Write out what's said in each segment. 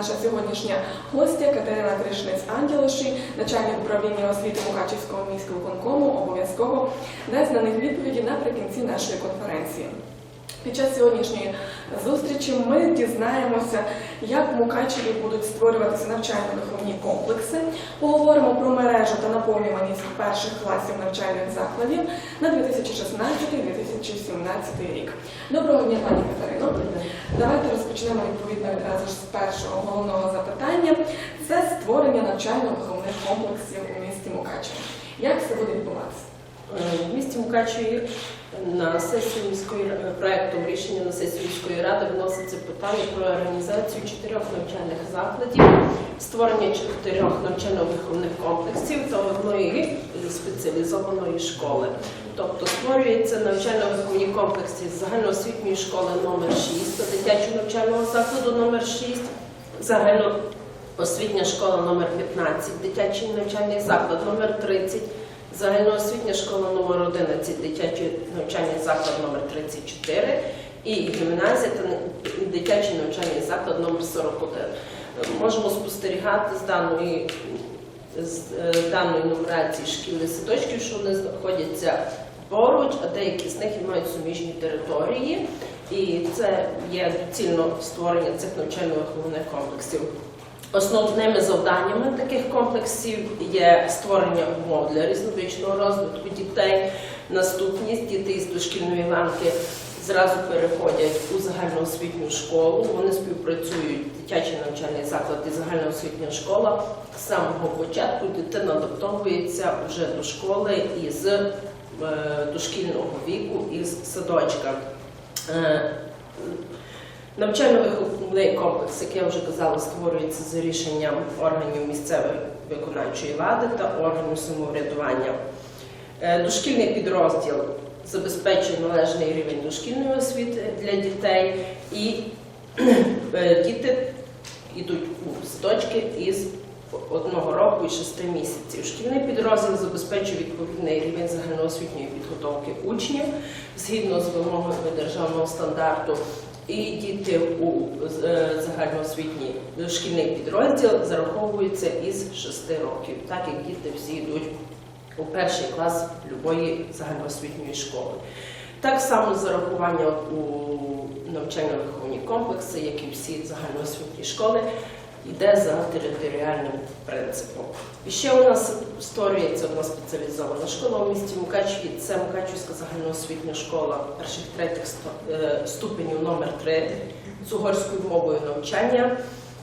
Наша сьогоднішня гостя Катерина Кришниць Анділоші, начальник управління освіти Мукачівського міського конкому, обов'язково дасть на них відповіді наприкінці нашої конференції. Під час сьогоднішньої зустрічі ми дізнаємося, як в Мукачеві будуть створюватися навчально-виховні комплекси. Поговоримо про мережу та наповнюваність перших класів навчальних закладів на 2016-2017 рік. Доброго дня, пані Катерино. Давайте розпочнемо відповідно відразу ж з першого головного запитання. Це створення навчально-виховних комплексів у місті Мукачево. Як це буде відбуватися? Е, В місті Мукачеві на сесію міської проектом рішення на сесію міської ради вноситься питання про організацію чотирьох навчальних закладів, створення чотирьох навчально-виховних комплексів та одної спеціалізованої школи. Тобто створюється навчально-виховні комплекси загальноосвітньої школи номер 6 та дитячого навчального закладу номер 6, загальноосвітня школа номер 15, дитячий навчальний заклад номер 30, загальноосвітня школа номер 11, дитячий навчальний заклад номер 34 і гімназія та дитячий навчальний заклад номер 41. Можемо спостерігати з даної з е, даної нумерації шкіл і садочків, що вони знаходяться поруч, а деякі з них мають суміжні території. І це є доцільно створення цих навчально-виховних комплексів. Основними завданнями таких комплексів є створення умов для різновічного розвитку дітей, наступність дітей з дошкільної ланки зразу переходять у загальноосвітню школу. Вони співпрацюють дитячий навчальний заклад і загальноосвітня школа. З самого початку дитина адаптовується вже до школи із е, дошкільного віку із садочка. Е, Навчально-виховний комплекс, як вже казала, створюється за рішенням органів місцевої виконавчої влади та органів самоврядування. Е, Дошкільний підрозділ забезпечує належний рівень дошкільної освіти для дітей, і е, діти йдуть у садочки із одного року і шести місяців. Шкільний підрозділ забезпечує відповідний рівень загальноосвітньої підготовки учнів згідно з вимогами державного стандарту. І діти у е, загальноосвітній шкільний підрозділ зараховуються із 6 років, так як діти всі йдуть у перший клас любої загальноосвітньої школи. Так само зарахування у навчально-виховні комплекси, як і всі загальноосвітні школи, йде за територіальним принципом. І ще у нас створюється одна спеціалізована школа у місті Мукачеві. Це Мукачівська загальноосвітня школа перших третіх е, ступенів номер 3 з угорською мовою навчання.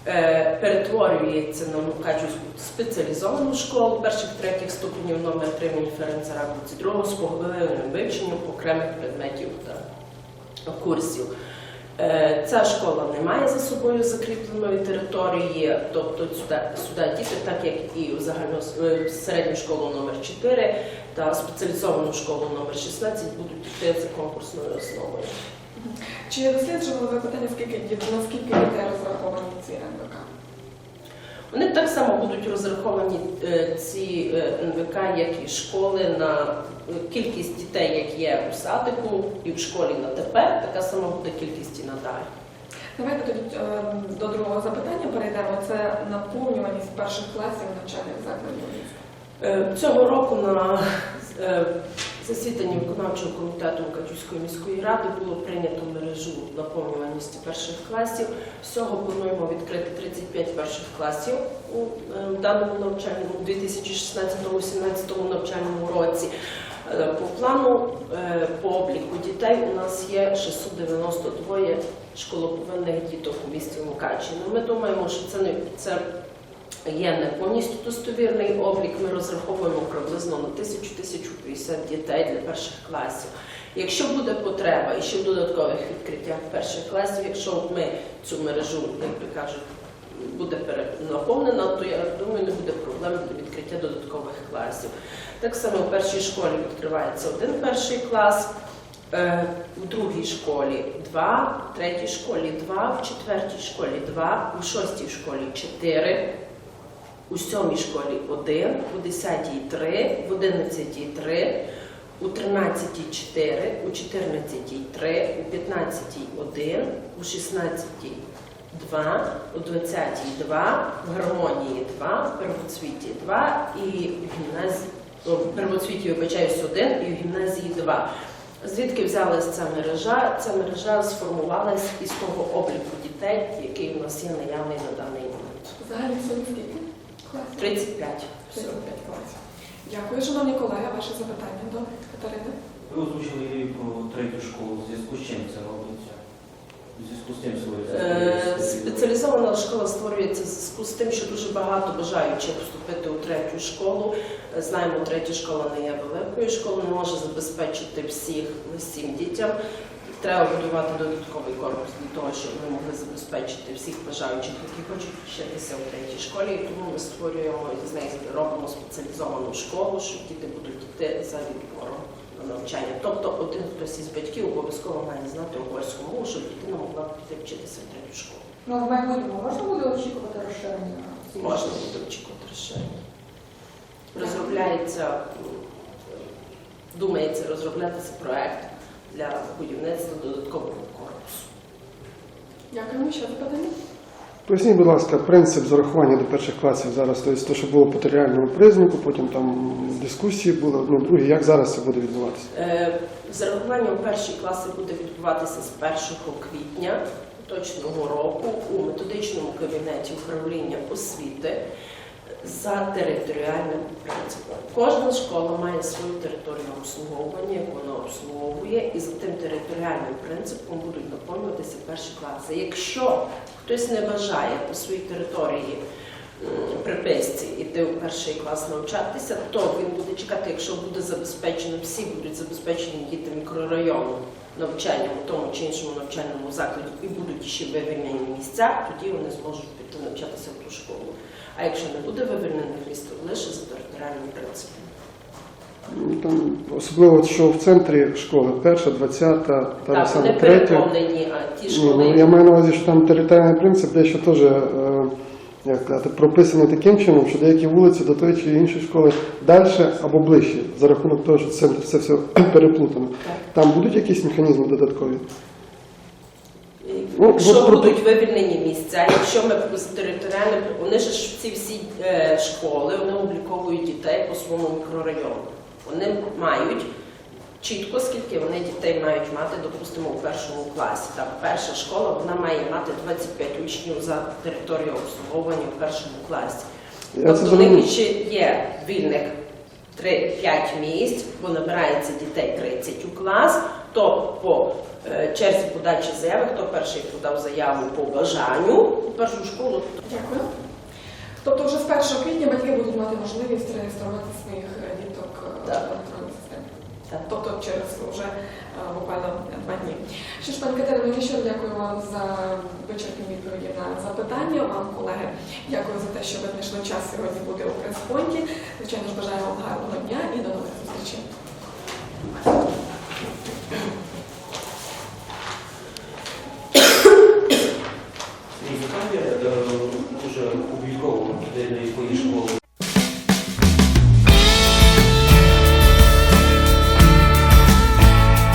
Е, Перетворюється на Мукачівську спеціалізовану школу перших третіх ступенів номер 3 імені Ференца Ракоці, другого з поглибленим вивченням окремих предметів та курсів. Е, Ця школа не має за собою закріпленої території, тобто сюди, діти, так як і в е, середню школу номер 4 та спеціалізовану школу номер 16 будуть йти за конкурсною основою. Чи досліджували ви питання, скільки діт- наскільки дітей розраховані ці НВК? Вони так само будуть розраховані е, ці е, НВК, як і школи на е, кількість дітей, як є у садику і в школі на тепер, така сама буде кількість і надалі. Давайте тоді до другого запитання перейдемо. Це наповнюваність перших класів навчальних закладів. Цього року на засіданні виконавчого комітету Мукачівської міської ради було прийнято мережу наповнюваності перших класів. Всього плануємо відкрити 35 перших класів у е, даному навчальному 2016-2017 навчальному році. Е, По плану е, по обліку дітей у нас є 692 школоповинних діток у місті Мукачеві. Ну, Ми думаємо, що це не це є не повністю достовірний облік. Ми розраховуємо приблизно на 1000-1050 дітей для перших класів. Якщо буде потреба і ще в додаткових відкриттях перших класів, якщо ми цю мережу, як би кажуть, буде перенаповнена, то я думаю, не буде проблем для відкриття додаткових класів. Так само в першій школі відкривається один перший клас. е, У другій школі два, в третій школі два, в четвертій школі два, у шостій школі чотири, у сьомій школі один, у десятій три, в одинадцятій три, у тринадцятій чотири, у чотирнадцятій три, у п'ятнадцятій один, у шістнадцятій 2, у 20-й 2, в гармонії 2, в первоцвіті 2 і в гімназії, в первоцвіті, вибачаюсь, 1 і в гімназії 2. Звідки взялась ця мережа? Ця мережа сформувалась із того обліку дітей, який у нас є наявний на даний момент. Взагалі сьогодні скільки? Класів? 35. 35 класів. Дякую, шановні колеги. Ваше запитання до Катерини? Ви озвучили ідею про третю школу. В зв'язку з чим це робиться? В зв'язку з тим Е. Спеціалізована школа створюється в зв'язку з тим, що дуже багато бажаючих вступити у третю школу. Е, Знаємо, третя школа не є великою школою, не може забезпечити всіх всім дітям. Треба будувати додатковий корпус для того, щоб ми могли забезпечити всіх бажаючих, які хочуть вчитися у третій школі. І тому ми створюємо з неї робимо спеціалізовану школу, що діти будуть йти за відбором на навчання. Тобто один хтось із батьків обов'язково має знати угорську мову, щоб дитина могла піти вчитися в третю школу. Ну, в майбутньому можна буде очікувати розширення? Можна буде очікувати розширення. Розробляється, думається розроблятися проект для будівництва додаткового корпусу. Дякуємо. Ще запитання? Поясніть, будь ласка, принцип зарахування до перших класів зараз, тобто те, що було по територіальному признаку, потім там дискусії були одне друге. Як зараз це буде відбуватися? Е, Зарахування у перші класи буде відбуватися з 1 квітня точного року у методичному кабінеті управління освіти за територіальним принципом. Кожна школа має свою територію обслуговування, яку вона обслуговує, і за тим територіальним принципом будуть наповнюватися перші класи. Якщо хтось не бажає по своїй території приписці йти у перший клас навчатися, то він буде чекати, якщо буде забезпечено, всі будуть забезпечені діти мікрорайону навчанням у тому чи іншому навчальному закладі і будуть ще вивільнені місця, тоді вони зможуть піти навчатися в ту школу. А якщо не буде вивільнених місць, то лише за територіальним принципом. Ну, Там особливо, що в центрі школи, перша, двадцята, та Так, саме третя. а ті школи, ну, я маю на увазі, що там територіальний принцип дещо теж е, як сказати, прописаний таким чином, що деякі вулиці до тої чи іншої школи далі або ближче, за рахунок того, що це, це все переплутано. Так. Там будуть якісь механізми додаткові? Ну, Якщо от про- будуть вивільнені місця, якщо ми з територіальним, вони ж ці всі е, школи вони обліковують дітей по своєму мікрорайону. Вони мають чітко, скільки вони дітей мають мати, допустимо, у першому класі. Там перша школа вона має мати 25 учнів за територією обслуговування в першому класі. Я це Тобто в зрозумів. них ще є вільних 3-5 місць, бо набирається дітей 30 у клас, то по е, черзі подачі заяви, хто перший подав заяву по бажанню у першу школу, Дякую. Тобто вже з 1 квітня батьки будуть мати можливість реєструвати своїх е, діток е, в електронній системі. Так. Тобто через вже буквально два дні. Що ж, пані Катерино, я щиро дякую вам за вичерпні відповіді на запитання. Вам, колеги, дякую за те, що ви знайшли час сьогодні бути у прес-понті. Звичайно ж, бажаю вам гарного дня і до нових зустрічей.